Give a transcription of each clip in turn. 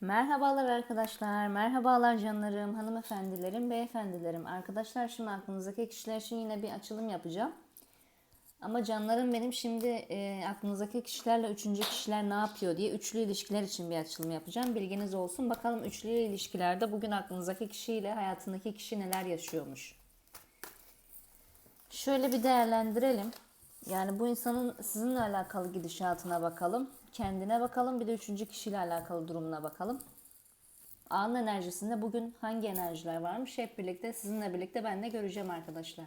Merhabalar arkadaşlar, merhabalar canlarım, hanımefendilerim, beyefendilerim. Arkadaşlar şimdi aklınızdaki kişiler için yine bir açılım yapacağım. Ama canlarım benim şimdi e, aklınızdaki kişilerle üçüncü kişiler ne yapıyor diye üçlü ilişkiler için bir açılım yapacağım. Bilginiz olsun. Bakalım üçlü ilişkilerde bugün aklınızdaki kişiyle hayatındaki kişi neler yaşıyormuş. Şöyle bir değerlendirelim. Yani bu insanın sizinle alakalı gidişatına bakalım. Kendine bakalım. Bir de üçüncü kişiyle alakalı durumuna bakalım. Anın enerjisinde bugün hangi enerjiler varmış hep birlikte sizinle birlikte ben de göreceğim arkadaşlar.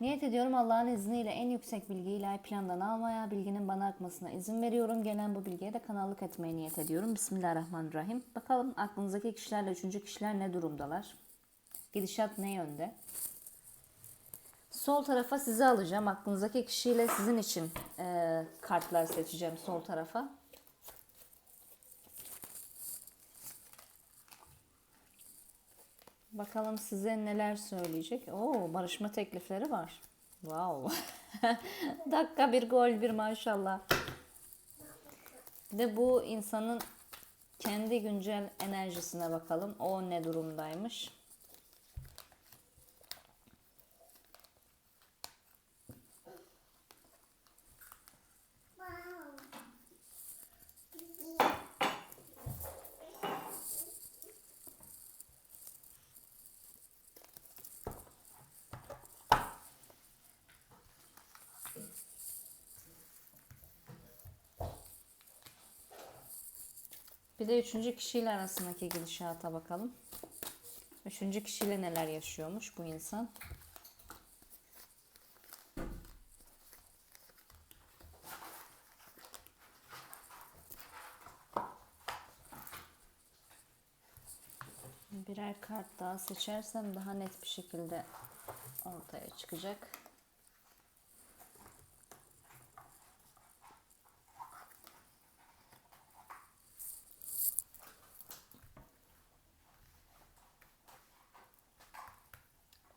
Niyet ediyorum Allah'ın izniyle en yüksek bilgiyi ilahi plandan almaya, bilginin bana akmasına izin veriyorum. Gelen bu bilgiye de kanallık etmeye niyet ediyorum. Bismillahirrahmanirrahim. Bakalım aklınızdaki kişilerle üçüncü kişiler ne durumdalar? Gidişat ne yönde? Sol tarafa sizi alacağım. Aklınızdaki kişiyle sizin için e, kartlar seçeceğim sol tarafa. Bakalım size neler söyleyecek. Oo, barışma teklifleri var. Wow. Dakika bir gol bir maşallah. Bir de bu insanın kendi güncel enerjisine bakalım. O ne durumdaymış. Bir de üçüncü kişiyle arasındaki gidişata bakalım. Üçüncü kişiyle neler yaşıyormuş bu insan. Birer kart daha seçersem daha net bir şekilde ortaya çıkacak.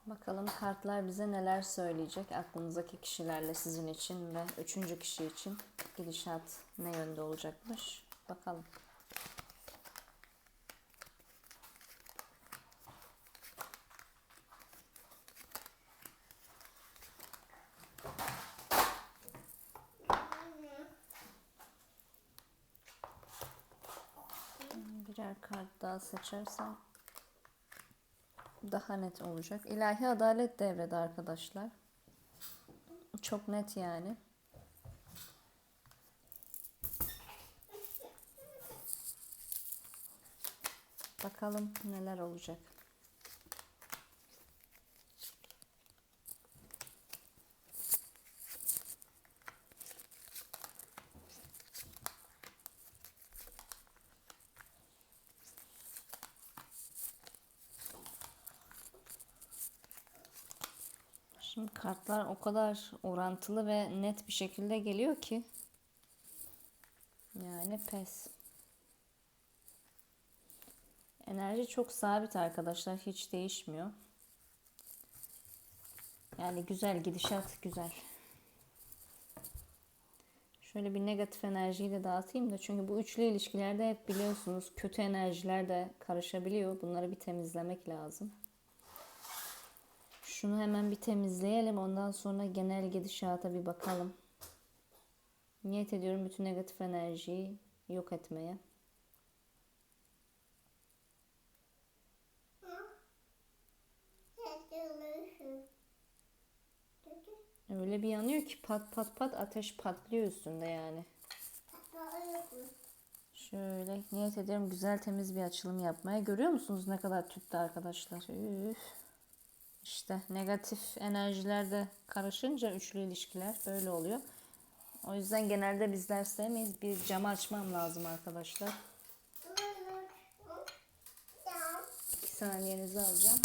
Bakalım kartlar bize neler söyleyecek aklınızdaki kişilerle sizin için ve üçüncü kişi için gidişat ne yönde olacakmış. Bakalım. Birer kart daha seçersem daha net olacak. İlahi adalet devrede arkadaşlar. Çok net yani. Bakalım neler olacak. Şimdi kartlar o kadar orantılı ve net bir şekilde geliyor ki. Yani pes. Enerji çok sabit arkadaşlar. Hiç değişmiyor. Yani güzel gidişat güzel. Şöyle bir negatif enerjiyi de dağıtayım da çünkü bu üçlü ilişkilerde hep biliyorsunuz kötü enerjiler de karışabiliyor. Bunları bir temizlemek lazım. Şunu hemen bir temizleyelim. Ondan sonra genel gidişata bir bakalım. Niyet ediyorum bütün negatif enerjiyi yok etmeye. Öyle bir yanıyor ki pat pat pat ateş patlıyor üstünde yani. Şöyle niyet ediyorum güzel temiz bir açılım yapmaya. Görüyor musunuz ne kadar tüttü arkadaşlar? Üf. İşte negatif enerjiler de karışınca üçlü ilişkiler böyle oluyor. O yüzden genelde bizler sevmeyiz. Bir camı açmam lazım arkadaşlar. İki saniyenizi alacağım.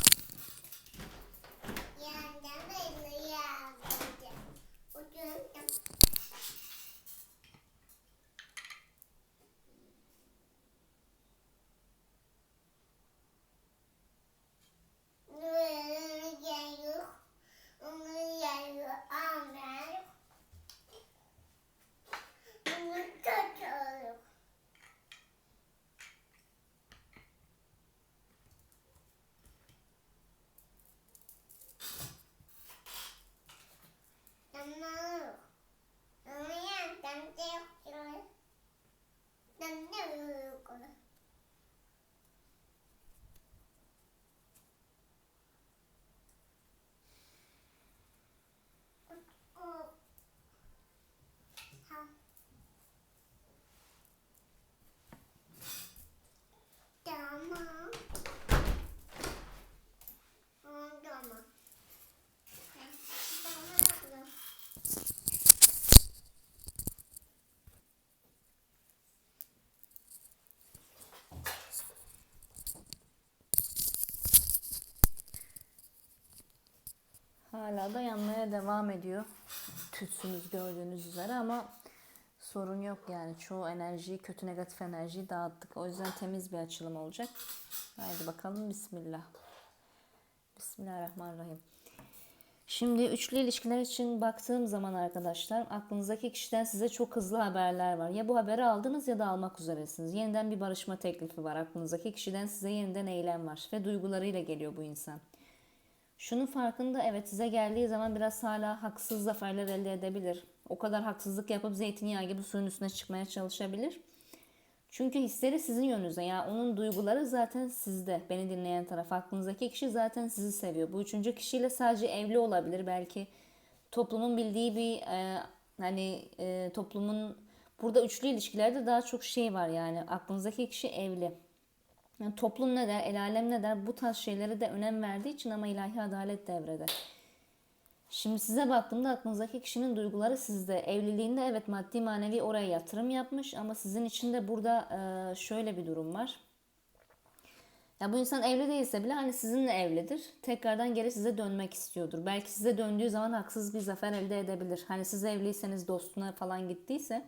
Devam ediyor. Tütsünüz gördüğünüz üzere ama sorun yok yani. Çoğu enerjiyi, kötü negatif enerjiyi dağıttık. O yüzden temiz bir açılım olacak. Haydi bakalım Bismillah. Bismillahirrahmanirrahim. Şimdi üçlü ilişkiler için baktığım zaman arkadaşlar aklınızdaki kişiden size çok hızlı haberler var. Ya bu haberi aldınız ya da almak üzeresiniz. Yeniden bir barışma teklifi var. Aklınızdaki kişiden size yeniden eylem var ve duygularıyla geliyor bu insan. Şunun farkında evet size geldiği zaman biraz hala haksız zaferler elde edebilir. O kadar haksızlık yapıp zeytinyağı gibi suyun üstüne çıkmaya çalışabilir. Çünkü hisleri sizin yönünüzde. Yani onun duyguları zaten sizde. Beni dinleyen taraf. Aklınızdaki kişi zaten sizi seviyor. Bu üçüncü kişiyle sadece evli olabilir. Belki toplumun bildiği bir e, hani e, toplumun burada üçlü ilişkilerde daha çok şey var yani. Aklınızdaki kişi evli. Yani toplum ne der, el alem ne der bu tarz şeylere de önem verdiği için ama ilahi adalet devrede. Şimdi size baktığımda aklınızdaki kişinin duyguları sizde. Evliliğinde evet maddi manevi oraya yatırım yapmış ama sizin için de burada e, şöyle bir durum var. Ya bu insan evli değilse bile hani sizinle evlidir. Tekrardan geri size dönmek istiyordur. Belki size döndüğü zaman haksız bir zafer elde edebilir. Hani siz evliyseniz dostuna falan gittiyse.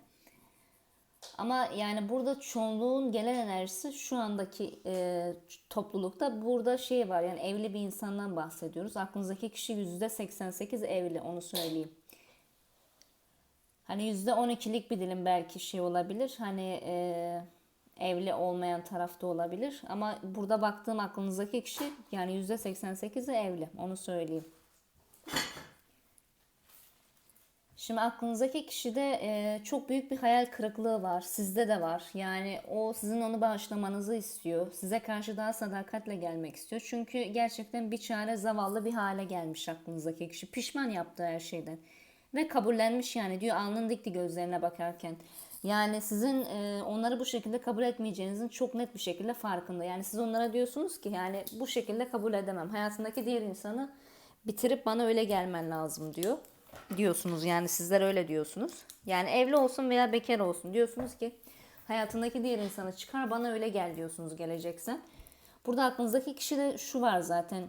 Ama yani burada çoğunluğun gelen enerjisi şu andaki e, toplulukta burada şey var yani evli bir insandan bahsediyoruz. Aklınızdaki kişi %88 evli onu söyleyeyim. Hani %12'lik bir dilim belki şey olabilir. Hani e, evli olmayan tarafta olabilir. Ama burada baktığım aklınızdaki kişi yani %88'i evli onu söyleyeyim. Şimdi aklınızdaki kişide e, çok büyük bir hayal kırıklığı var. Sizde de var. Yani o sizin onu bağışlamanızı istiyor. Size karşı daha sadakatle gelmek istiyor. Çünkü gerçekten bir çare zavallı bir hale gelmiş aklınızdaki kişi. Pişman yaptığı her şeyden. Ve kabullenmiş yani diyor alnın dikti gözlerine bakarken. Yani sizin e, onları bu şekilde kabul etmeyeceğinizin çok net bir şekilde farkında. Yani siz onlara diyorsunuz ki yani bu şekilde kabul edemem. Hayatındaki diğer insanı bitirip bana öyle gelmen lazım diyor diyorsunuz yani sizler öyle diyorsunuz. Yani evli olsun veya bekar olsun diyorsunuz ki hayatındaki diğer insanı çıkar bana öyle gel diyorsunuz geleceksen. Burada aklınızdaki kişi de şu var zaten.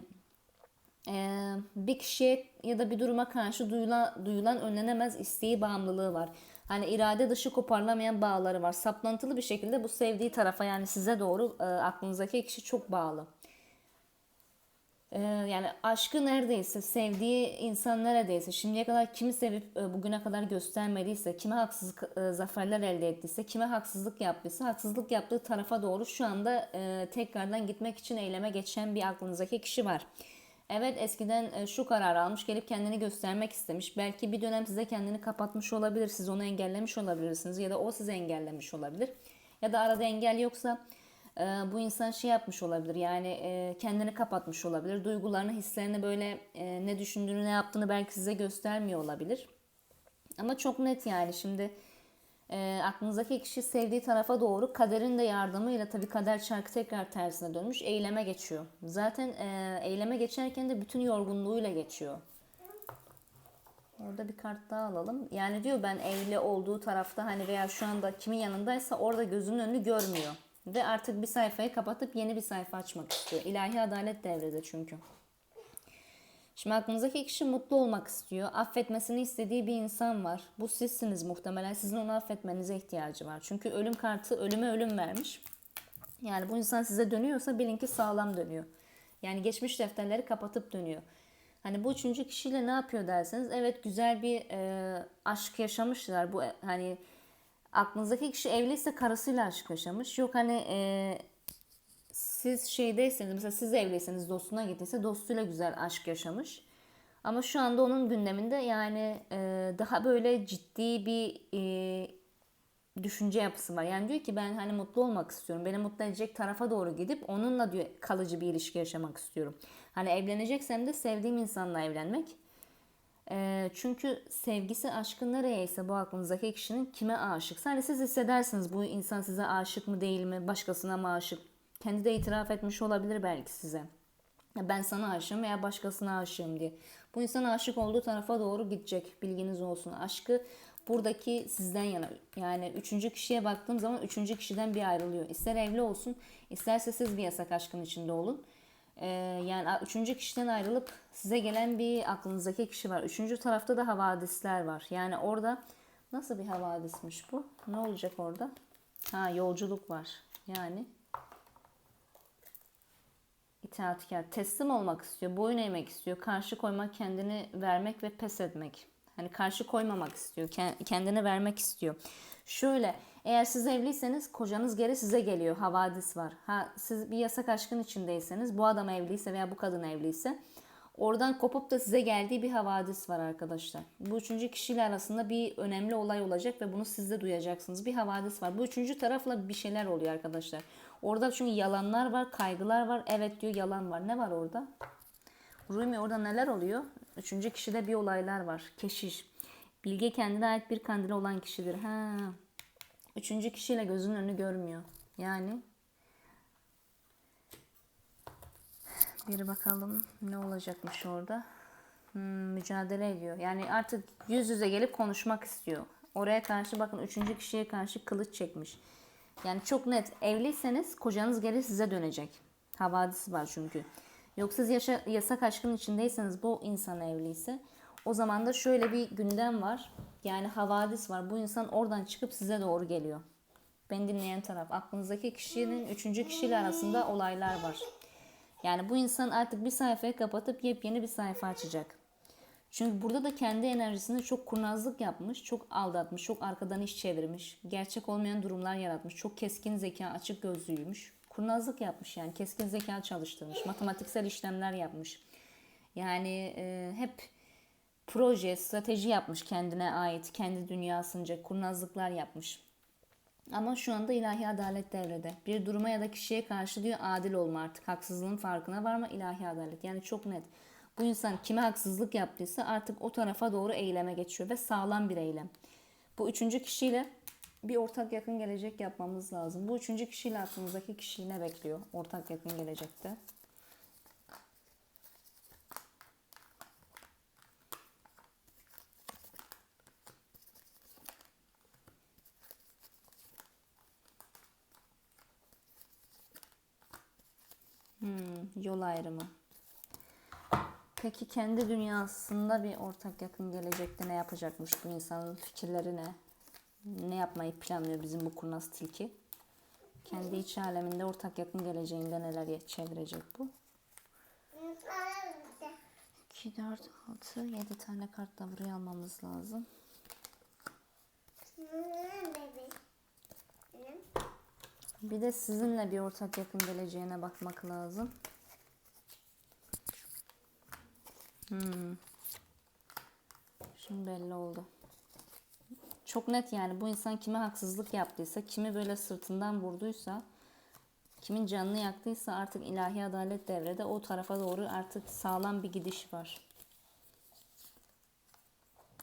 Ee, bir kişiye ya da bir duruma karşı duyulan, duyulan önlenemez isteği bağımlılığı var. Hani irade dışı koparlamayan bağları var. Saplantılı bir şekilde bu sevdiği tarafa yani size doğru e, aklınızdaki kişi çok bağlı. Ee, yani aşkı neredeyse, sevdiği insan neredeyse, şimdiye kadar kimi sevip e, bugüne kadar göstermediyse, kime haksızlık e, zaferler elde ettiyse, kime haksızlık yaptıysa, haksızlık yaptığı tarafa doğru şu anda e, tekrardan gitmek için eyleme geçen bir aklınızdaki kişi var. Evet eskiden şu karar almış, gelip kendini göstermek istemiş. Belki bir dönem size kendini kapatmış olabilir, siz onu engellemiş olabilirsiniz ya da o sizi engellemiş olabilir. Ya da arada engel yoksa e, bu insan şey yapmış olabilir yani e, kendini kapatmış olabilir. Duygularını, hislerini böyle e, ne düşündüğünü, ne yaptığını belki size göstermiyor olabilir. Ama çok net yani şimdi e, aklınızdaki kişi sevdiği tarafa doğru kaderin de yardımıyla tabii kader çarkı tekrar tersine dönmüş eyleme geçiyor. Zaten eyleme geçerken de bütün yorgunluğuyla geçiyor. Orada bir kart daha alalım. Yani diyor ben evli olduğu tarafta hani veya şu anda kimin yanındaysa orada gözünün önünü görmüyor. Ve artık bir sayfayı kapatıp yeni bir sayfa açmak istiyor. İlahi adalet devrede çünkü. Şimdi aklınızdaki kişi mutlu olmak istiyor. Affetmesini istediği bir insan var. Bu sizsiniz muhtemelen. Sizin onu affetmenize ihtiyacı var. Çünkü ölüm kartı ölüme ölüm vermiş. Yani bu insan size dönüyorsa bilin ki sağlam dönüyor. Yani geçmiş defterleri kapatıp dönüyor. Hani bu üçüncü kişiyle ne yapıyor derseniz evet güzel bir e, aşk yaşamışlar. Bu hani aklınızdaki kişi evliyse karısıyla aşk yaşamış. Yok hani e, siz şeydeyseniz mesela siz evliyseniz dostuna gittiyse dostuyla güzel aşk yaşamış. Ama şu anda onun gündeminde yani e, daha böyle ciddi bir e, düşünce yapısı var. Yani diyor ki ben hani mutlu olmak istiyorum. Beni mutlu edecek tarafa doğru gidip onunla diyor kalıcı bir ilişki yaşamak istiyorum. Hani evleneceksem de sevdiğim insanla evlenmek. Çünkü sevgisi aşkı nereyeyse bu aklınızdaki kişinin kime aşıksa hani siz hissedersiniz bu insan size aşık mı değil mi başkasına mı aşık? Kendi de itiraf etmiş olabilir belki size. Ben sana aşığım veya başkasına aşığım diye. Bu insan aşık olduğu tarafa doğru gidecek bilginiz olsun. Aşkı buradaki sizden yana yani üçüncü kişiye baktığım zaman üçüncü kişiden bir ayrılıyor. İster evli olsun isterse siz bir yasak aşkın içinde olun Ee, yani üçüncü kişiden ayrılıp size gelen bir aklınızdaki kişi var. Üçüncü tarafta da havadisler var. Yani orada nasıl bir havadismiş bu? Ne olacak orada? Ha yolculuk var. Yani itaatkar, teslim olmak istiyor, boyun eğmek istiyor, karşı koymak, kendini vermek ve pes etmek. Hani karşı koymamak istiyor, ke- kendini vermek istiyor. Şöyle, eğer siz evliyseniz kocanız geri size geliyor, havadis var. Ha siz bir yasak aşkın içindeyseniz, bu adam evliyse veya bu kadın evliyse oradan kopup da size geldiği bir havadis var arkadaşlar. Bu üçüncü kişiyle arasında bir önemli olay olacak ve bunu siz de duyacaksınız. Bir havadis var. Bu üçüncü tarafla bir şeyler oluyor arkadaşlar. Orada çünkü yalanlar var, kaygılar var. Evet diyor yalan var. Ne var orada? Rumi orada neler oluyor? Üçüncü kişide bir olaylar var. Keşiş. Bilge kendine ait bir kandili olan kişidir. Ha. Üçüncü kişiyle gözünün önü görmüyor. Yani bir bakalım ne olacakmış orada. Hmm, mücadele ediyor. Yani artık yüz yüze gelip konuşmak istiyor. Oraya karşı bakın üçüncü kişiye karşı kılıç çekmiş. Yani çok net evliyseniz kocanız geri size dönecek. Havadisi var çünkü. Yoksa siz yaşa, yasak aşkın içindeyseniz bu insan evliyse o zaman da şöyle bir gündem var. Yani havadis var. Bu insan oradan çıkıp size doğru geliyor. Beni dinleyen taraf. Aklınızdaki kişinin üçüncü kişiyle arasında olaylar var. Yani bu insan artık bir sayfayı kapatıp yepyeni bir sayfa açacak. Çünkü burada da kendi enerjisinde çok kurnazlık yapmış, çok aldatmış, çok arkadan iş çevirmiş, gerçek olmayan durumlar yaratmış, çok keskin zeka, açık gözlüymüş. Kurnazlık yapmış yani, keskin zeka çalıştırmış, matematiksel işlemler yapmış. Yani e, hep proje, strateji yapmış kendine ait, kendi dünyasınca kurnazlıklar yapmış. Ama şu anda ilahi adalet devrede. Bir duruma ya da kişiye karşı diyor adil olma artık. Haksızlığın farkına varma ilahi adalet. Yani çok net. Bu insan kime haksızlık yaptıysa artık o tarafa doğru eyleme geçiyor ve sağlam bir eylem. Bu üçüncü kişiyle bir ortak yakın gelecek yapmamız lazım. Bu üçüncü kişiyle aklımızdaki kişiyi ne bekliyor ortak yakın gelecekte? Hmm, yol ayrımı. Peki kendi dünyasında bir ortak yakın gelecekte ne yapacakmış bu insanın fikirleri ne? Ne yapmayı planlıyor bizim bu kurnaz tilki? Kendi iç aleminde ortak yakın geleceğinde neler çevirecek bu? 2, 4, 6, 7 tane kart da buraya almamız lazım. Bir de sizinle bir ortak yakın geleceğine bakmak lazım. Hmm. Şimdi belli oldu. Çok net yani bu insan kime haksızlık yaptıysa, kimi böyle sırtından vurduysa, kimin canını yaktıysa artık ilahi adalet devrede o tarafa doğru artık sağlam bir gidiş var.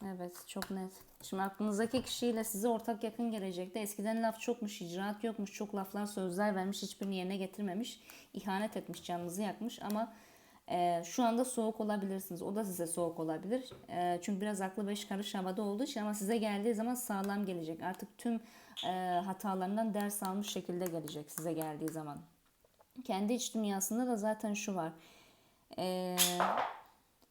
Evet çok net. Şimdi aklınızdaki kişiyle size ortak yakın gelecekte eskiden laf çokmuş, icraat yokmuş, çok laflar sözler vermiş, hiçbirini yerine getirmemiş, ihanet etmiş, canınızı yakmış ama e, şu anda soğuk olabilirsiniz. O da size soğuk olabilir. E, çünkü biraz aklı beş karış havada olduğu için ama size geldiği zaman sağlam gelecek. Artık tüm e, hatalarından ders almış şekilde gelecek size geldiği zaman. Kendi iç dünyasında da zaten şu var. Eee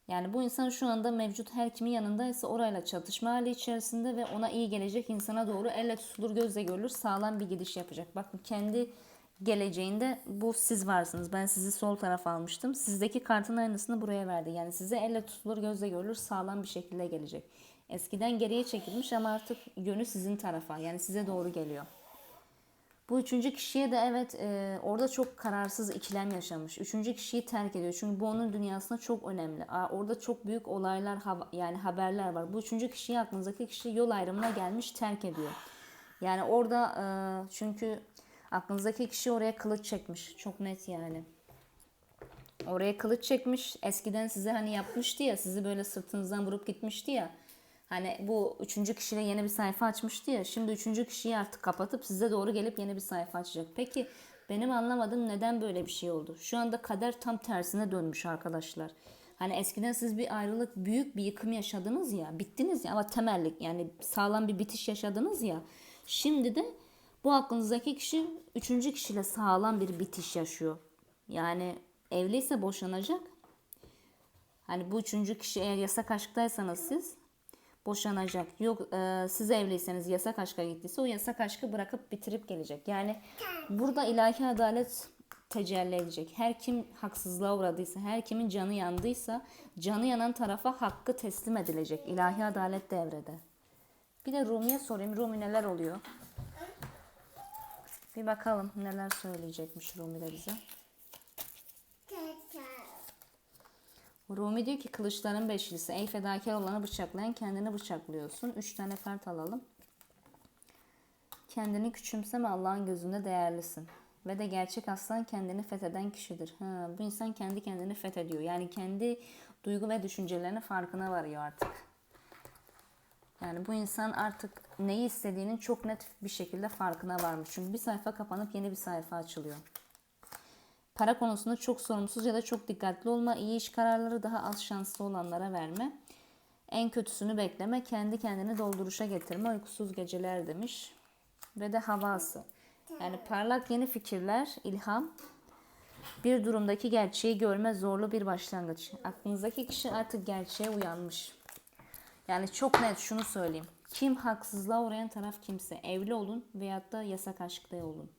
yani bu insan şu anda mevcut her kimin yanındaysa orayla çatışma hali içerisinde ve ona iyi gelecek insana doğru elle tutulur gözle görülür sağlam bir gidiş yapacak. Bakın kendi geleceğinde bu siz varsınız. Ben sizi sol tarafa almıştım. Sizdeki kartın aynısını buraya verdi. Yani size elle tutulur gözle görülür sağlam bir şekilde gelecek. Eskiden geriye çekilmiş ama artık yönü sizin tarafa yani size doğru geliyor. Bu üçüncü kişiye de evet e, orada çok kararsız ikilem yaşamış. Üçüncü kişiyi terk ediyor. Çünkü bu onun dünyasında çok önemli. Aa, orada çok büyük olaylar yani haberler var. Bu üçüncü kişiyi aklınızdaki kişi yol ayrımına gelmiş terk ediyor. Yani orada e, çünkü aklınızdaki kişi oraya kılıç çekmiş. Çok net yani. Oraya kılıç çekmiş. Eskiden size hani yapmıştı ya sizi böyle sırtınızdan vurup gitmişti ya. Hani bu üçüncü kişiyle yeni bir sayfa açmıştı ya. Şimdi üçüncü kişiyi artık kapatıp size doğru gelip yeni bir sayfa açacak. Peki benim anlamadığım neden böyle bir şey oldu? Şu anda kader tam tersine dönmüş arkadaşlar. Hani eskiden siz bir ayrılık, büyük bir yıkım yaşadınız ya, bittiniz ya ama temellik yani sağlam bir bitiş yaşadınız ya. Şimdi de bu aklınızdaki kişi üçüncü kişiyle sağlam bir bitiş yaşıyor. Yani evliyse boşanacak. Hani bu üçüncü kişi eğer yasak aşktaysanız siz boşanacak. Yok e, siz evliyseniz yasak aşka gittiyse o yasak aşkı bırakıp bitirip gelecek. Yani burada ilahi adalet tecelli edecek. Her kim haksızlığa uğradıysa, her kimin canı yandıysa canı yanan tarafa hakkı teslim edilecek. İlahi adalet devrede. Bir de Rumi'ye sorayım. Rumi neler oluyor? Bir bakalım neler söyleyecekmiş Rumi de bize. Rumi diyor ki kılıçların beşlisi. Ey fedakar olanı bıçaklayan kendini bıçaklıyorsun. Üç tane kart alalım. Kendini küçümseme Allah'ın gözünde değerlisin. Ve de gerçek aslan kendini fetheden kişidir. Ha, bu insan kendi kendini fethediyor. Yani kendi duygu ve düşüncelerinin farkına varıyor artık. Yani bu insan artık neyi istediğinin çok net bir şekilde farkına varmış. Çünkü bir sayfa kapanıp yeni bir sayfa açılıyor. Para konusunda çok sorumsuz ya da çok dikkatli olma, iyi iş kararları daha az şanslı olanlara verme. En kötüsünü bekleme, kendi kendini dolduruşa getirme, uykusuz geceler demiş. Ve de havası. Yani parlak yeni fikirler, ilham, bir durumdaki gerçeği görme zorlu bir başlangıç. Aklınızdaki kişi artık gerçeğe uyanmış. Yani çok net şunu söyleyeyim. Kim haksızlığa uğrayan taraf kimse. Evli olun veyahut da yasak aşkta olun.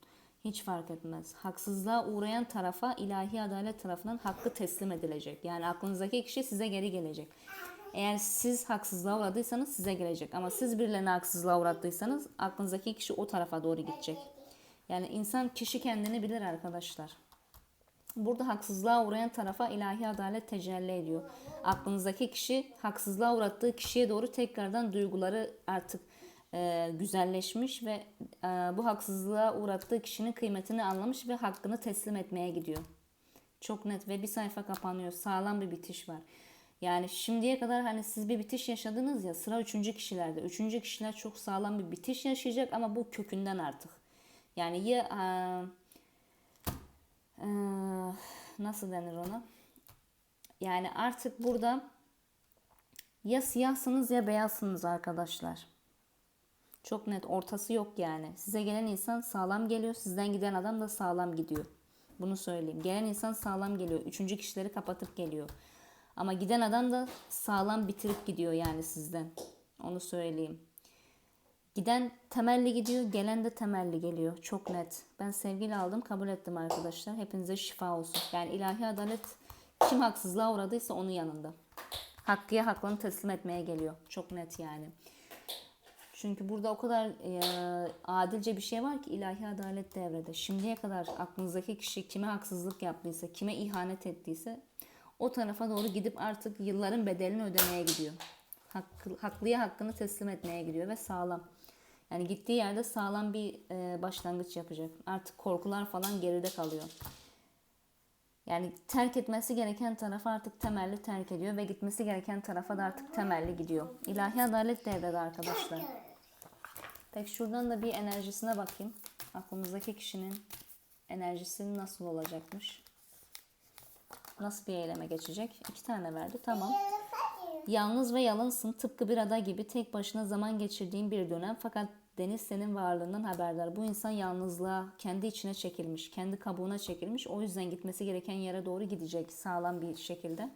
Hiç fark etmez. Haksızlığa uğrayan tarafa ilahi adalet tarafından hakkı teslim edilecek. Yani aklınızdaki kişi size geri gelecek. Eğer siz haksızlığa uğradıysanız size gelecek. Ama siz birilerine haksızlığa uğrattıysanız aklınızdaki kişi o tarafa doğru gidecek. Yani insan kişi kendini bilir arkadaşlar. Burada haksızlığa uğrayan tarafa ilahi adalet tecelli ediyor. Aklınızdaki kişi haksızlığa uğrattığı kişiye doğru tekrardan duyguları artık e, güzelleşmiş ve e, bu haksızlığa uğrattığı kişinin kıymetini anlamış ve hakkını teslim etmeye gidiyor. Çok net ve bir sayfa kapanıyor. Sağlam bir bitiş var. Yani şimdiye kadar hani siz bir bitiş yaşadınız ya sıra üçüncü kişilerde. Üçüncü kişiler çok sağlam bir bitiş yaşayacak ama bu kökünden artık. Yani ya e, e, nasıl denir ona? Yani artık burada ya siyahsınız ya beyazsınız arkadaşlar. Çok net ortası yok yani. Size gelen insan sağlam geliyor. Sizden giden adam da sağlam gidiyor. Bunu söyleyeyim. Gelen insan sağlam geliyor. Üçüncü kişileri kapatıp geliyor. Ama giden adam da sağlam bitirip gidiyor yani sizden. Onu söyleyeyim. Giden temelli gidiyor, gelen de temelli geliyor. Çok net. Ben sevgiyle aldım, kabul ettim arkadaşlar. Hepinize şifa olsun. Yani ilahi adalet kim haksızlığa uğradıysa onun yanında. Hakkıya hakkını teslim etmeye geliyor. Çok net yani. Çünkü burada o kadar e, adilce bir şey var ki ilahi adalet devrede. Şimdiye kadar aklınızdaki kişi kime haksızlık yaptıysa, kime ihanet ettiyse o tarafa doğru gidip artık yılların bedelini ödemeye gidiyor. Hakkı, haklıya hakkını teslim etmeye gidiyor ve sağlam. Yani gittiği yerde sağlam bir e, başlangıç yapacak. Artık korkular falan geride kalıyor. Yani terk etmesi gereken tarafı artık temelli terk ediyor ve gitmesi gereken tarafa da artık temelli gidiyor. İlahi adalet devrede arkadaşlar. Peki şuradan da bir enerjisine bakayım. Aklımızdaki kişinin enerjisi nasıl olacakmış? Nasıl bir eyleme geçecek? İki tane verdi. Tamam. Yalnız ve yalınsın. Tıpkı bir ada gibi tek başına zaman geçirdiğin bir dönem. Fakat deniz senin varlığından haberdar. Bu insan yalnızlığa, kendi içine çekilmiş, kendi kabuğuna çekilmiş. O yüzden gitmesi gereken yere doğru gidecek sağlam bir şekilde.